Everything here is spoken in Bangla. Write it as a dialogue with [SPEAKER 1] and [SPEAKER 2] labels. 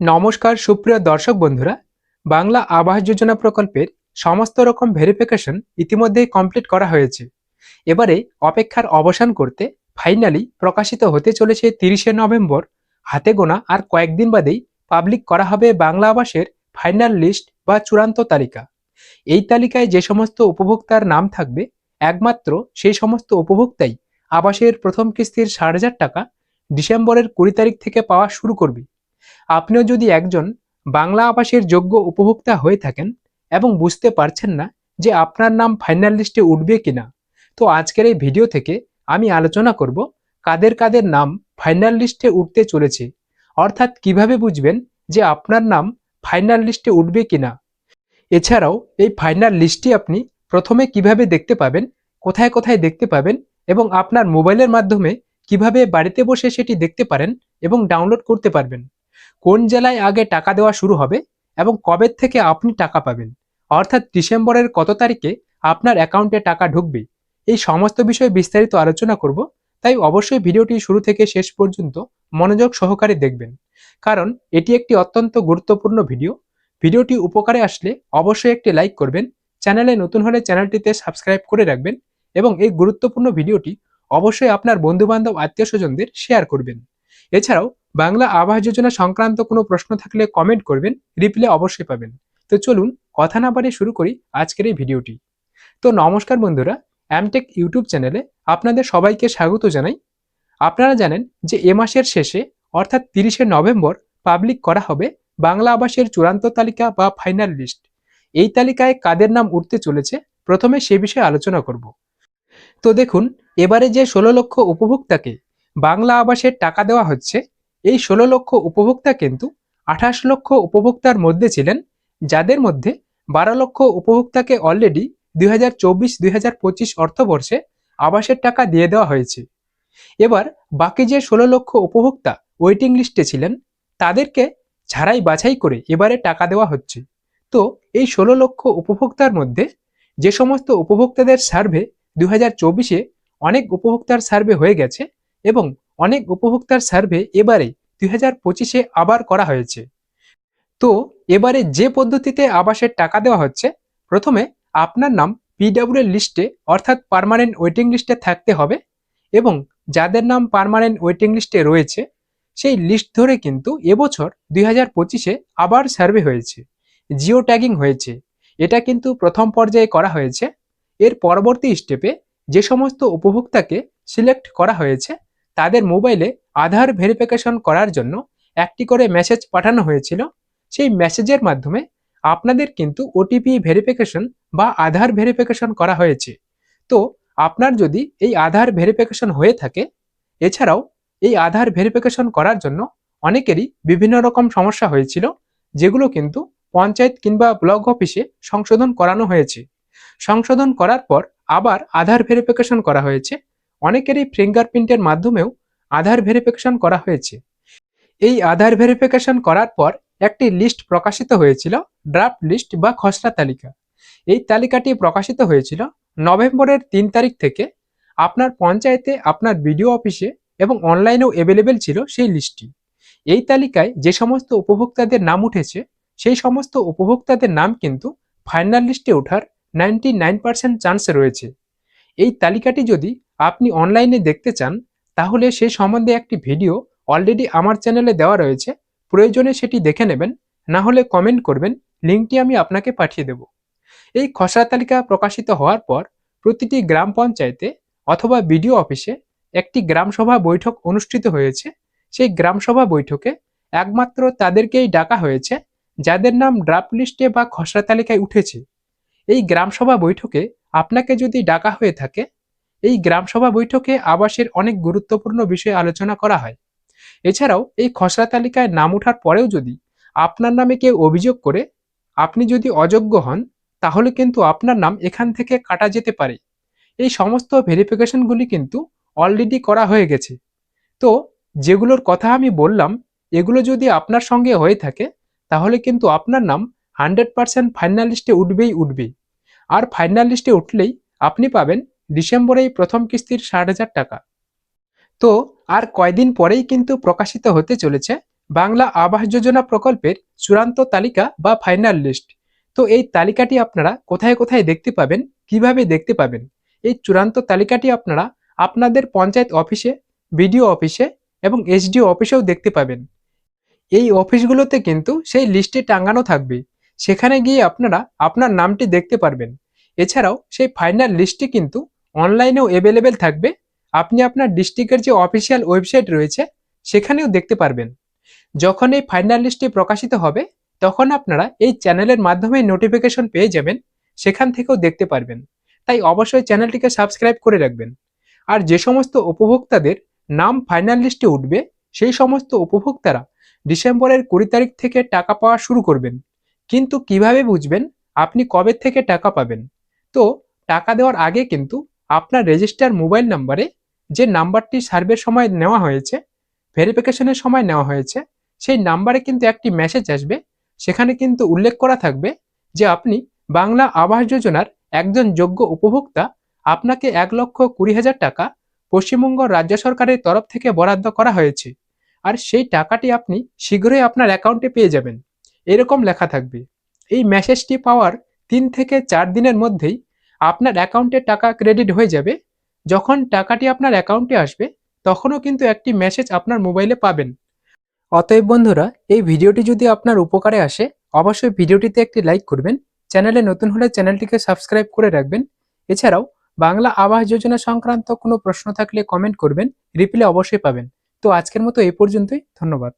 [SPEAKER 1] নমস্কার, সুপ্রিয় দর্শক বন্ধুরা। বাংলা আবাস যোজনা প্রকল্পের সমস্ত রকম ভেরিফিকেশন ইতিমধ্যেই কমপ্লিট করা হয়েছে। এবারে অপেক্ষার অবসান করতে ফাইনালি প্রকাশিত হতে চলেছে তিরিশে নভেম্বর। হাতে গোনা আর কয়েকদিন বাদেই পাবলিক করা হবে বাংলা আবাসের ফাইনাল লিস্ট বা চূড়ান্ত তালিকা। এই তালিকায় যে সমস্ত উপভোক্তার নাম থাকবে, একমাত্র সেই সমস্ত উপভোক্তাই আবাসের প্রথম কিস্তির ষাট হাজার টাকা ডিসেম্বরের কুড়ি তারিখ থেকে পাওয়া শুরু করবে। আপনিও যদি একজন বাংলা আবাসের যোগ্য উপভোক্তা হয়ে থাকেন এবং বুঝতে পারছেন না যে আপনার নাম ফাইনাল লিস্টে উঠবে কিনা, তো আজকের এই ভিডিও থেকে আমি আলোচনা করব কাদের কাদের নাম ফাইনাল লিস্টে উঠতে চলেছে, অর্থাৎ কীভাবে বুঝবেন যে আপনার নাম ফাইনাল লিস্টে উঠবে কিনা। এছাড়াও এই ফাইনাল লিস্টটি আপনি প্রথমে কীভাবে দেখতে পাবেন, কোথায় কোথায় দেখতে পাবেন এবং আপনার মোবাইলের মাধ্যমে কীভাবে বাড়িতে বসে সেটি দেখতে পারেন এবং ডাউনলোড করতে পারবেন। কোন জেলায় আগে টাকা দেওয়া শুরু হবে এবং কবে থেকে আপনি টাকা পাবেন? অর্থাৎ ডিসেম্বরের কত তারিখে আপনার অ্যাকাউন্টে টাকা ঢুকবে? এই সমস্ত বিষয়ে বিস্তারিত আলোচনা করব, তাই অবশ্যই ভিডিওটি শুরু থেকে শেষ পর্যন্ত মনোযোগ সহকারে দেখবেন। কারণ এটি একটি অত্যন্ত গুরুত্বপূর্ণ ভিডিও। ভিডিওটি উপকারে আসলে অবশ্যই একটি লাইক করবেন, চ্যানেলে নতুন হলে চ্যানেলটিতে সাবস্ক্রাইব করে রাখবেন এবং এই গুরুত্বপূর্ণ ভিডিওটি অবশ্যই আপনার বন্ধুবান্ধব, আত্মীয় স্বজনদের শেয়ার করবেন। এছাড়াও বাংলা আবাস যোজনা সংক্রান্ত কোনো প্রশ্ন থাকলে কমেন্ট করবেন রিপ্লে অবশ্যই পাবেন। তো চলুন কথা না বাড়িয়ে শুরু করি আজকের এই ভিডিওটি। তো নমস্কার বন্ধুরা অ্যামটেক ইউটিউব চ্যানেলে আপনাদের সবাইকে স্বাগত জানাই। আপনারা জানেন যে এ মাসের শেষে, অর্থাৎ তিরিশে নভেম্বর পাবলিক করা হবে বাংলা আবাসের চূড়ান্ত তালিকা বা ফাইনাল লিস্ট এই তালিকায় কাদের নাম উঠতে চলেছে, প্রথমে সে বিষয়ে আলোচনা করব। তো দেখুন, এবারে যে ষোলো লক্ষ উপভোক্তাকে বাংলা আবাসের টাকা দেওয়া হচ্ছে এই ষোলো লক্ষ উপভোক্তা কিন্তু আঠাশ লক্ষ উপভোক্তার মধ্যে ছিলেন, যাদের মধ্যে বারো লক্ষ উপভোক্তাকে অলরেডি দুই হাজার চব্বিশ, দুই হাজার পঁচিশ অর্থবর্ষে আবাসের টাকা দিয়ে দেওয়া হয়েছে। এবার বাকি যে ষোলো লক্ষ উপভোক্তা ওয়েটিং লিস্টে ছিলেন, তাদেরকে ছাড়াই বাছাই করে এবারে টাকা দেওয়া হচ্ছে। তো এই ষোলো লক্ষ উপভোক্তার মধ্যে যে সমস্ত উপভোক্তাদের সার্ভে দু হাজার অনেক উপভোক্তার সার্ভে হয়ে গেছে এবং অনেক উপভোক্তার সার্ভে এবারে দুই হাজার পঁচিশে আবার করা হয়েছে। তো এবারে যে পদ্ধতিতে আবাসের টাকা দেওয়া হচ্ছে, প্রথমে আপনার নাম পিডাব্লিউ লিস্টে, অর্থাৎ পারমানেন্ট ওয়েটিং লিস্টে থাকতে হবে এবং যাদের নাম পার্মানেন্ট ওয়েটিং লিস্টে রয়েছে, সেই লিস্ট ধরে কিন্তু এবছর দুই হাজার পঁচিশে আবার সার্ভে হয়েছে, জিও ট্যাগিং হয়েছে। এটা কিন্তু প্রথম পর্যায়ে করা হয়েছে। এর পরবর্তী স্টেপে যে সমস্ত উপভোক্তাকে সিলেক্ট করা হয়েছে তাদের মোবাইলে আধার ভেরিফিকেশন করার জন্য একটি করে মেসেজ পাঠানো হয়েছিল। সেই মেসেজের মাধ্যমে আপনাদের কিন্তু ওটিপি ভেরিফিকেশন বা আধার ভেরিফিকেশন করা হয়েছে। তো আপনার যদি এই আধার ভেরিফিকেশন হয়ে থাকে, এছাড়াও এই আধার ভেরিফিকেশন করার জন্য অনেকেরই বিভিন্ন রকম সমস্যা হয়েছিল, যেগুলো কিন্তু পঞ্চায়েত কিংবা ব্লক অফিসে সংশোধন করানো হয়েছে। সংশোধন করার পর আবার আধার ভেরিফিকেশন করা হয়েছে। অনেকেরই ফিঙ্গারপ্রিন্টের মাধ্যমেও আধার ভেরিফিকেশন করা হয়েছে। এই আধার ভেরিফিকেশন করার পর একটি লিস্ট প্রকাশিত হয়েছিল ড্রাফট লিস্ট বা খসড়া তালিকা। এই তালিকাটি প্রকাশিত হয়েছিল নভেম্বরের তিন তারিখ থেকে। আপনার পঞ্চায়েতে আপনার বিডিও অফিসে এবং অনলাইনেও অ্যাভেলেবেল ছিল সেই লিস্টটি এই তালিকায় যে সমস্ত উপভোক্তাদের নাম উঠেছে, সেই সমস্ত উপভোক্তাদের নাম কিন্তু ফাইনাল লিস্টে ওঠার নাইনটি চান্স রয়েছে। এই তালিকাটি যদি আপনি অনলাইনে দেখতে চান, তাহলে সে সম্বন্ধে একটি ভিডিও অলরেডি আমার চ্যানেলে দেওয়া রয়েছে। প্রয়োজনে সেটি দেখে নেবেন, না হলে কমেন্ট করবেন লিঙ্কটি আমি আপনাকে পাঠিয়ে দেব। এই খসড়া তালিকা প্রকাশিত হওয়ার পর, প্রতিটি গ্রাম পঞ্চায়েতে অথবা বিডিও অফিসে একটি গ্রামসভা বৈঠক অনুষ্ঠিত হয়েছে। সেই গ্রামসভা বৈঠকে একমাত্র তাদেরকেই ডাকা হয়েছে, যাদের নাম ড্রাফট লিস্টে বা খসড়া তালিকায় উঠেছে। এই গ্রামসভা বৈঠকে আপনাকে যদি ডাকা হয়ে থাকে এই গ্রামসভা বৈঠকে আবাসের অনেক গুরুত্বপূর্ণ বিষয়ে আলোচনা করা হয়। এছাড়াও এই খসড়া তালিকায় নাম ওঠার পরেও যদি আপনার নামে কেউ অভিযোগ করে আপনি যদি অযোগ্য হন, তাহলে কিন্তু আপনার নাম এখান থেকে কাটা যেতে পারে। এই সমস্ত ভেরিফিকেশনগুলি কিন্তু অলরেডি করা হয়ে গেছে। তো যেগুলোর কথা আমি বললাম, এগুলো যদি আপনার সঙ্গে হয়ে থাকে, তাহলে কিন্তু আপনার নাম হান্ড্রেড পার্সেন্ট ফাইনাল লিস্টে উঠবেই উঠবে। আর ফাইনাল লিস্টে উঠলেই আপনি পাবেন ডিসেম্বরেই প্রথম কিস্তির ষাট হাজার টাকা। তো আর কয়দিন পরেই কিন্তু প্রকাশিত হতে চলেছে বাংলা আবাস যোজনা প্রকল্পের চূড়ান্ত তালিকা বা ফাইনাল লিস্ট। তো এই তালিকাটি আপনারা কোথায় কোথায় দেখতে পাবেন, কীভাবে দেখতে পাবেন? এই চূড়ান্ত তালিকাটি আপনারা আপনাদের পঞ্চায়েত অফিসে, বিডিও অফিসে এবং এসডিও অফিসেও দেখতে পাবেন। এই অফিসগুলোতে কিন্তু সেই লিস্টে টাঙানো থাকবে। সেখানে গিয়ে আপনারা আপনার নামটি দেখতে পারবেন। এছাড়াও সেই ফাইনাল লিস্টটি কিন্তু অনলাইনেও অ্যাভেলেবেল থাকবে। আপনি আপনার ডিস্ট্রিক্টের যে অফিসিয়াল ওয়েবসাইট রয়েছে, সেখানেও দেখতে পারবেন। যখন এই ফাইনাল লিস্টটি প্রকাশিত হবে, তখন আপনারা এই চ্যানেলের মাধ্যমে নোটিফিকেশন পেয়ে যাবেন, সেখান থেকেও দেখতে পারবেন। তাই অবশ্যই চ্যানেলটিকে সাবস্ক্রাইব করে রাখবেন। আর যে সমস্ত উপভোক্তাদের নাম ফাইনাল লিস্টে উঠবে, সেই সমস্ত উপভোক্তারা ডিসেম্বরের কুড়ি তারিখ থেকে টাকা পাওয়া শুরু করবেন। কিন্তু কীভাবে বুঝবেন? আপনি কবে থেকে টাকা পাবেন? তো টাকা দেওয়ার আগে কিন্তু আপনার রেজিস্টার মোবাইল নাম্বারে যে নাম্বারটি সার্ভের সময় নেওয়া হয়েছে ভেরিফিকেশনের সময় নেওয়া হয়েছে, সেই নাম্বারে কিন্তু একটি মেসেজ আসবে। সেখানে কিন্তু উল্লেখ করা থাকবে যে আপনি বাংলা আবাস যোজনার একজন যোগ্য উপভোক্তা, আপনাকে এক লক্ষ কুড়ি হাজার টাকা পশ্চিমবঙ্গ রাজ্য সরকারের তরফ থেকে বরাদ্দ করা হয়েছে। আর সেই টাকাটি আপনি শীঘ্রই আপনার অ্যাকাউন্টে পেয়ে যাবেন। এরকম লেখা থাকবে। এই মেসেজটি পাওয়ার তিন থেকে চার দিনের মধ্যেই আপনার অ্যাকাউন্টে টাকা ক্রেডিট হয়ে যাবে। যখন টাকাটি আপনার অ্যাকাউন্টে আসবে, তখনও কিন্তু একটি মেসেজ আপনার মোবাইলে পাবেন। অতএব বন্ধুরা, এই ভিডিওটি যদি আপনার উপকারে আসে, অবশ্যই ভিডিওটিতে একটি লাইক করবেন। চ্যানেলে নতুন হলে চ্যানেলটিকে সাবস্ক্রাইব করে রাখবেন। এছাড়াও, বাংলা আবাস যোজনা সংক্রান্ত কোনো প্রশ্ন থাকলে কমেন্ট করবেন, রিপ্লাই অবশ্যই পাবেন। তো আজকের মতো এই পর্যন্তই, ধন্যবাদ।